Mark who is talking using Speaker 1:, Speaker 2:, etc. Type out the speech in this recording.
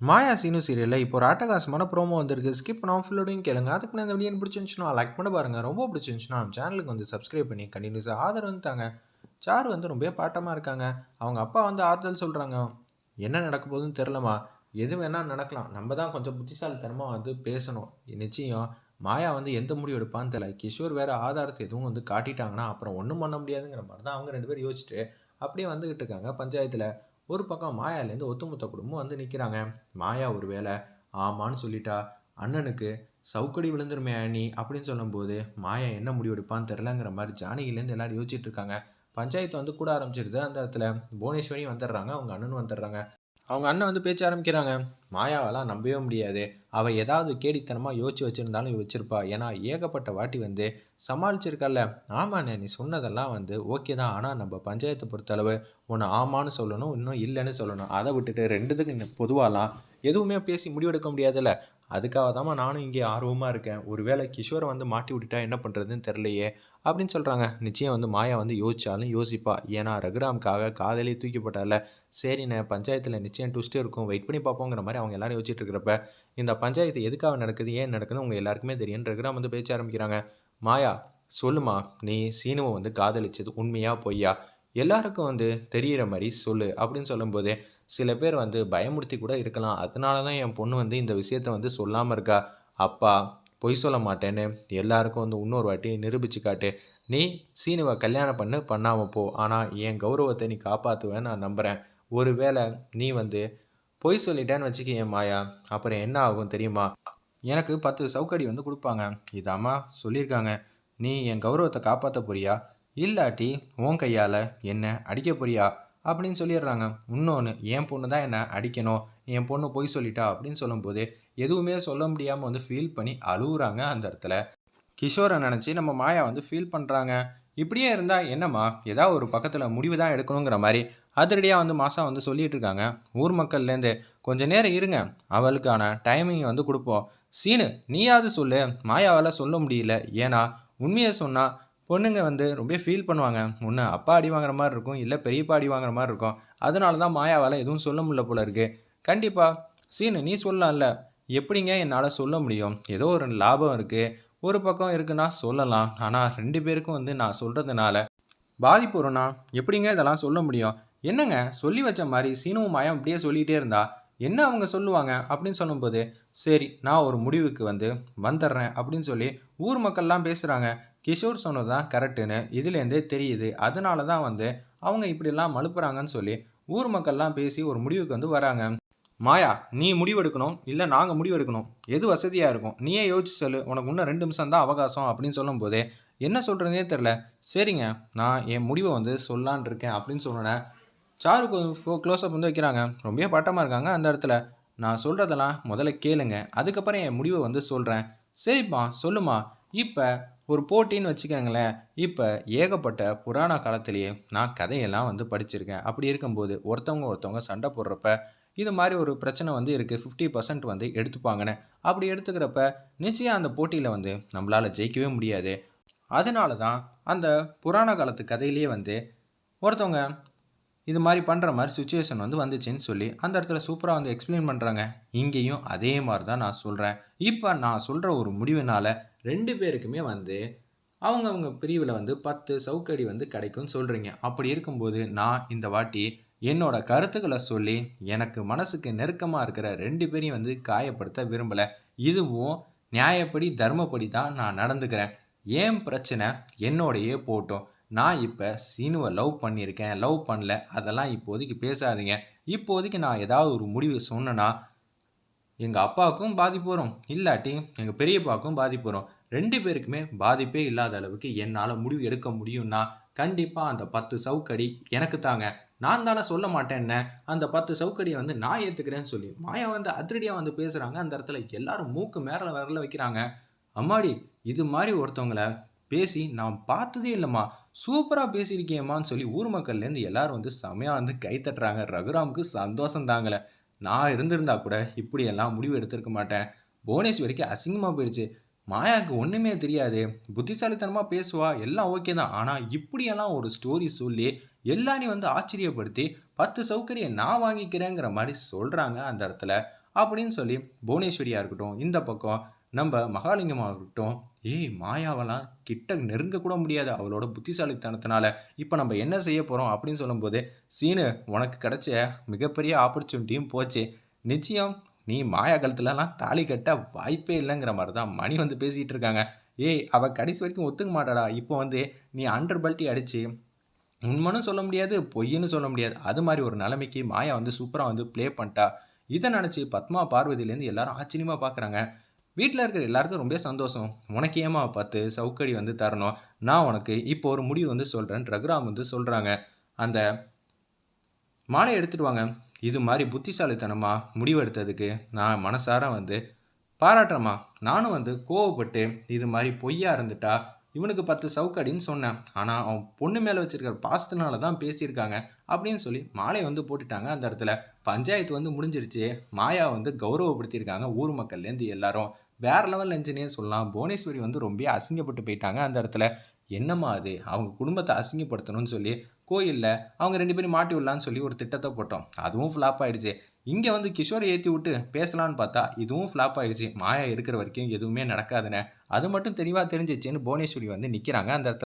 Speaker 1: மாயா சீனு சீரியலில் இப்போ ஒரு ஆட்டகாசமான ப்ரோமோ வந்திருக்கு. ஸ்கிப் பண்ணாமல் ஃபுல்லோடையும் கேளுங்க. அதுக்கு நான் இந்த வீடியோ பிடிச்சிருந்துச்சுன்னா லைக் பண்ண பாருங்கள் ரொம்ப பிடிச்சிருந்துச்சுன்னா நம்ம சேனலுக்கு வந்து சப்ஸ்கிரைப் பண்ணி கண்டினியூஸாக ஆதரவு வந்து தாங்க வந்து ரொம்ப பாட்டமாக இருக்காங்க. அவங்க அப்பா வந்து ஆறுதல் சொல்கிறாங்க என்ன நடக்க போகுதுன்னு தெரிலமா எது வேணால் நடக்கலாம். நம்ம தான் கொஞ்சம் புத்திசாலித்தனமாக வந்து பேசணும். நிச்சயம் மாயா வந்து எந்த முடிவு எடுப்பான்னு தெரியல. கிஷோர் வேறு ஆதாரத்தை எதுவும் வந்து காட்டிட்டாங்கன்னா அப்புறம் ஒன்றும் பண்ண முடியாதுங்கிற மாதிரி தான் அவங்க ரெண்டு பேரும் யோசிச்சுட்டு அப்படியே வந்துக்கிட்டு இருக்காங்க பஞ்சாயத்தில். ஒரு பக்கம் மாயாலேருந்து ஒத்துமொத்த குடும்பம் வந்து நிற்கிறாங்க மாயா ஒரு வேலை ஆமான்னு சொல்லிட்டா அண்ணனுக்கு சவுக்கடி விழுந்துருமே அணி அப்படின்னு சொல்லும்போது மாயா என்ன முடிவெடுப்பான்னு தெரிலங்கிற மாதிரி ஜானகிலேருந்து எல்லாரும் யோசிச்சுட்டு இருக்காங்க. பஞ்சாயத்து வந்து கூட ஆரம்பிச்சிருது அந்த இடத்துல. புவனேஸ்வரியும் வந்துடுறாங்க அவங்க அண்ணனும் வந்துடுறாங்க. அவங்க அண்ணன் வந்து பேச்ச ஆரம்பிக்கிறாங்க. மாயாவெல்லாம் நம்பவே முடியாது. அவள் ஏதாவது கேடித்தனமாக யோசிச்சு வச்சுருந்தாலும் வச்சுருப்பா. ஏன்னா ஏகப்பட்ட வாட்டி வந்து சமாளிச்சிருக்கல்ல. ஆமாண்ணே நீ சொன்னதெல்லாம் வந்து ஓகே தான். ஆனால் நம்ம பஞ்சாயத்தை பொறுத்தளவு ஒன்று ஆமான்னு சொல்லணும் இன்னும் இல்லைன்னு சொல்லணும். அதை விட்டுட்டு ரெண்டுத்துக்கு பொதுவாலாம் எதுவுமே பேசி முடிவெடுக்க முடியாதுல்ல. அதுக்காக தான் நானும் இங்கே ஆர்வமாக இருக்கேன். ஒருவேளை கிஷோரை வந்து மாட்டி விட்டுட்டா என்ன பண்ணுறதுன்னு தெரிலையே அப்படின்னு சொல்கிறாங்க நிச்சயம் வந்து மாயா வந்து யோசிச்சாலும் யோசிப்பா. ஏன்னா ரகுராமுக்காக காதலே தூக்கிப்பட்டால சரிண்ணே பஞ்சாயத்தில் நிச்சயம் ட்விஸ்ட் இருக்கும். வெயிட் பண்ணி பார்ப்போங்கிற மாதிரி அவங்க எல்லாரும் யோசிச்சுட்டு இருக்கிறப்ப இந்த பஞ்சாயத்து எதுக்காக நடக்குது ஏன் நடக்குதுன்னு உங்கள் எல்லாருக்குமே தெரியும் ரகுராம் வந்து பேச்ச ஆரம்பிக்கிறாங்க. மாயா சொல்லுமா நீ சீனுவை வந்து காதலிச்சது உண்மையாக பொய்யா? எல்லாருக்கும் வந்து தெரியிற மாதிரி சொல்லு அப்படின்னு சொல்லும்போது சில பேர் வந்து பயமுறுத்தி கூட இருக்கலாம். அதனால தான் என் பொண்ணு வந்து இந்த விஷயத்த வந்து சொல்லாமல் இருக்கா? அப்பா பொய் சொல்ல மாட்டேன்னு எல்லாருக்கும் வந்து இன்னொரு வாட்டி நிரூபிச்சு காட்டு நீ சீனுவை கல்யாணம் பண்ணு பண்ணாமல் போ. ஆனால் என் கௌரவத்தை நீ காப்பாற்றுவேன் நான் நம்புகிறேன் ஒருவேளை நீ வந்து பொய் சொல்லிட்டேன்னு வச்சுக்க என் மாயா. அப்புறம் என்ன ஆகும் தெரியுமா? எனக்கு பத்து சவுக்கடி வந்து கொடுப்பாங்க. இது அம்மா சொல்லியிருக்காங்க. நீ என் கௌரவத்தை காப்பாற்ற போறியா? இல்லாட்டி உன் கையால் என்ன அடிக்க போறியா? அப்படின்னு சொல்லிடுறாங்க. இன்னொன்று என் பொண்ணு தான் என்னை அடிக்கணும். என் பொண்ணு பொய் சொல்லிட்டா அப்படின்னு சொல்லும்போது எதுவுமே சொல்ல முடியாமல் வந்து ஃபீல் பண்ணி அழுகுறாங்க அந்த இடத்துல. கிஷோரை நினச்சி நம்ம மாயா வந்து ஃபீல் பண்ணுறாங்க இப்படியே இருந்தால் என்னம்மா? ஏதாவது ஒரு பக்கத்தில் முடிவு தான் எடுக்கணுங்கிற மாதிரி அதிரடியாக வந்து மாதம் வந்து சொல்லிட்டு இருக்காங்க. ஊர் மக்கள்லேருந்து கொஞ்ச நேரம் இருங்க. அவளுக்கான டைமிங் வந்து கொடுப்போம். சீனு நீயாவது சொல்லு. மாயாவால் சொல்ல முடியல. ஏன்னா உண்மையை சொன்னால் பொண்ணுங்க வந்து ரொம்ப ஃபீல் பண்ணுவாங்க. ஒன்று அப்பா அடி வாங்குற மாதிரி இருக்கும் இல்லை பெரியப்பா அடி வாங்குற மாதிரி இருக்கும். அதனால தான் மாயாவால் எதுவும் சொல்ல முடியல போல இருக்கு. கண்டிப்பாக சீனு நீ சொல்லலாம்ல. எப்படிங்க என்னால் சொல்ல முடியும்? ஏதோ ஒரு லாபம் இருக்குது ஒரு பக்கம் இருக்குன்னா சொல்லலாம். ஆனால் ரெண்டு பேருக்கும் வந்து நான் சொல்கிறதுனால பாதிப்பு வரும்னா எப்படிங்க இதெல்லாம் சொல்ல முடியும்? என்னங்க? சொல்லி வச்ச மாதிரி சீனுவும் மாயம் அப்படியே சொல்லிகிட்டே இருந்தா என்ன அவங்க சொல்லுவாங்க? அப்படின்னு சொல்லும்போது சரி நான் ஒரு முடிவுக்கு வந்து வந்துடுறேன் அப்படின்னு சொல்லி ஊர் மக்கள்லாம் பேசுகிறாங்க கிஷோர் சொன்னது தான் கரெக்டுன்னு இதுலேருந்தே தெரியுது. அதனால தான் வந்து அவங்க இப்படிலாம் மழுப்புறாங்கன்னு சொல்லி ஊர் மக்கள்லாம் பேசி ஒரு முடிவுக்கு வந்து வராங்க. மாயா நீ முடிவெடுக்கணும் இல்லை நாங்கள் முடிவெடுக்கணும். எது வசதியாக இருக்கும்? நீயே யோசிச்சு சொல்லு. உனக்கு இன்னும் ரெண்டு நிமிஷம் தான் அவகாசம் அப்படின்னு சொல்லும்போது என்ன சொல்கிறதே தெரில சரிங்க நான் என் முடிவை வந்து சொல்லான் இருக்கேன் அப்படின்னு சொன்னேன் சாருக்கு க்ளோஸ்அப் வந்து வைக்கிறாங்க. ரொம்ப பட்டமாக இருக்காங்க அந்த இடத்துல. நான் சொல்கிறதெல்லாம் முதல்ல கேளுங்க. அதுக்கப்புறம் என் முடிவை வந்து சொல்கிறேன் சரிப்பா சொல்லுமா. இப்போ ஒரு போட்டின்னு வச்சுக்கோங்களேன். இப்போ ஏகப்பட்ட புராண காலத்திலேயே நான் கதையெல்லாம் வந்து படிச்சிருக்கேன். அப்படி இருக்கும்போது ஒருத்தவங்க ஒருத்தவங்க சண்டை போடுறப்ப இது மாதிரி ஒரு பிரச்சனை வந்து இருக்குது ஃபிஃப்டி பர்சன்ட் வந்து எடுத்துப்பாங்கன்னு. அப்படி எடுத்துக்கிறப்ப நிச்சயம் அந்த போட்டியில் வந்து நம்மளால் ஜெயிக்கவே முடியாது. அதனால தான் அந்த புராண காலத்து கதையிலேயே வந்து ஒருத்தவங்க இது மாதிரி பண்ணுற மாதிரி சுச்சுவேஷன் வந்து வந்துச்சுன்னு சொல்லி அந்த இடத்துல சூப்பராக வந்து எக்ஸ்பிளைன் பண்ணுறாங்க இங்கேயும் அதே மாதிரி தான் நான் சொல்கிறேன் இப்போ நான் சொல்கிற ஒரு முடிவினால் ரெண்டு பேருக்குமே வந்து அவங்கவுங்க பிரிவில் வந்து பத்து சவுக்கடி வந்து கிடைக்கும்னு சொல்கிறீங்க அப்படி இருக்கும்போது நான் இந்த வாட்டி என்னோட கருத்துக்களை சொல்லி எனக்கு மனசுக்கு நெருக்கமாக இருக்கிற ரெண்டு பேரையும் வந்து காயப்படுத்த விரும்பலை. இதுவும் நியாயப்படி தர்மப்படி தான் நான் நடந்துக்கிறேன். ஏன் பிரச்சனை? என்னோடையே போட்டோம். நான் இப்போ சீனுவை லவ் பண்ணியிருக்கேன் லவ் பண்ணல. அதெல்லாம் இப்போதைக்கு பேசாதீங்க. இப்போதைக்கு நான் ஏதாவது ஒரு முடிவு சொன்னேன்னா எங்கள் அப்பாவுக்கும் பாதிப்பு வரும். இல்லாட்டி எங்கள் பெரியப்பாவுக்கும் பாதிப்பு வரும். ரெண்டு பேருக்குமே பாதிப்பே இல்லாத அளவுக்கு என்னால் முடிவு எடுக்க முடியும்னா கண்டிப்பாக அந்த பத்து சவுக்கடி எனக்கு தாங்க. நான் தானே சொல்ல மாட்டேன்னு. அந்த பத்து சவுக்கடியை வந்து நான் ஏற்றுக்கிறேன்னு சொல்லி மாயா வந்து அதிரடியாக வந்து பேசுகிறாங்க அந்த இடத்துல எல்லாரும் மூக்கு மேலே வரல வைக்கிறாங்க. அம்மாடி இது மாதிரி ஒருத்தவங்களை பேசி நான் பார்த்ததே இல்லைம்மா. சூப்பராக பேசியிருக்கேம்மான்னு சொல்லி ஊர் மக்கள்லேருந்து எல்லாரும் வந்து செமையாக வந்து கை தட்டுறாங்க. ரகுராமுக்கு சந்தோஷம் தாங்கலை. நான் இருந்திருந்தா கூட இப்படியெல்லாம் முடிவு எடுத்திருக்க மாட்டேன். புவனேஸ்வரிக்கு அசிங்கமாக போயிடுச்சு. மாயாவுக்கு ஒன்றுமே தெரியாது. புத்திசாலித்தனமாக பேசுவா. எல்லாம் ஓகே தான். ஆனால் இப்படியெல்லாம் ஒரு ஸ்டோரி சொல்லி எல்லாரையும் வந்து ஆச்சரியப்படுத்தி பத்து சௌகரியம் நான் வாங்கிக்கிறேங்கிற மாதிரி சொல்கிறாங்க அந்த இடத்துல. அப்படின்னு சொல்லி புவனேஸ்வரியாக இருக்கட்டும் இந்த பக்கம் நம்ம மகாலிங்கம் ஆகட்டும் ஏய் மாயாவெல்லாம் கிட்ட நெருங்க கூட முடியாது. அவளோட புத்திசாலித்தனத்தினால. இப்போ நம்ம என்ன செய்ய போகிறோம் அப்படின்னு சொல்லும்போது சீனு உனக்கு கிடைச்ச மிகப்பெரிய ஆப்பர்ச்சுனிட்டியும் போச்சு. நிச்சயம் நீ மாயா கழுத்துலலாம் தாலி கட்ட வாய்ப்பே இல்லைங்கிற மாதிரி தான் மணி வந்து பேசிகிட்டு இருக்காங்க. ஏய் அவள் கடைசி வரைக்கும் ஒத்துக்க மாட்டாடா. இப்போ வந்து நீ அண்டர் பல்ட்டி அடித்து உண்மைன்னு சொல்ல முடியாது பொய்ன்னு சொல்ல முடியாது. அது மாதிரி ஒரு நிலைமைக்கு மாயா வந்து சூப்பராக வந்து ப்ளே பண்ணிட்டா. இதை நினச்சி பத்மா பார்வதியிலேருந்து எல்லாரும் ஆச்சரியமாக பார்க்குறாங்க வீட்டில் இருக்கிற எல்லாருக்கும் ரொம்ப சந்தோஷம். உனக்கு ஏமா பார்த்து சவுக்கடி வந்து தரணும்? நான் உனக்கு இப்போ ஒரு முடிவு வந்து சொல்கிறேன் ரகுராம் வந்து சொல்கிறாங்க அந்த மாலை எடுத்துகிட்டு வாங்க. இது மாதிரி புத்திசாலித்தனமாக முடிவெடுத்ததுக்கு நான் மனசார வந்து பாராட்டுறேம்மா. நானும் வந்து கோவப்பட்டு இது மாதிரி பொய்யா இருந்துட்டா இவனுக்கு பத்து சவுக்கடின்னு சொன்னேன். ஆனால் அவன் பொண்ணு மேலே வச்சிருக்கிற பாசத்தினால தான் பேசியிருக்காங்க அப்படின்னு சொல்லி மாலை வந்து போட்டுட்டாங்க அந்த இடத்துல. பஞ்சாயத்து வந்து முடிஞ்சிருச்சு. மாயா வந்து கௌரவப்படுத்தியிருக்காங்க ஊர் மக்கள்லேருந்து எல்லாரும். வேற லெவல் இன்ஜினியர் சொல்லலாம். புவனேஸ்வரி வந்து ரொம்ப அசிங்கப்பட்டு போயிட்டாங்க அந்த இடத்துல. என்னம்மா அது? அவங்க குடும்பத்தை அசிங்கப்படுத்தணும்னு சொல்லி கோயிலில் அவங்க ரெண்டு பேரும் மாட்டி விடலான்னு சொல்லி ஒரு திட்டத்தை போட்டோம். அதுவும் ஃப்ளாப் ஆயிடுச்சு. இங்கே வந்து கிஷோரை ஏற்றி விட்டு பேசலான்னு பார்த்தா இதுவும் ஃப்ளாப் ஆகிடுச்சு மாயா இருக்கிற வரைக்கும் எதுவுமே நடக்காதுன்னு. அது மட்டும் தெளிவாக தெரிஞ்சிச்சுன்னு புவனேஸ்வரி வந்து நிற்கிறாங்க அந்த இடத்துல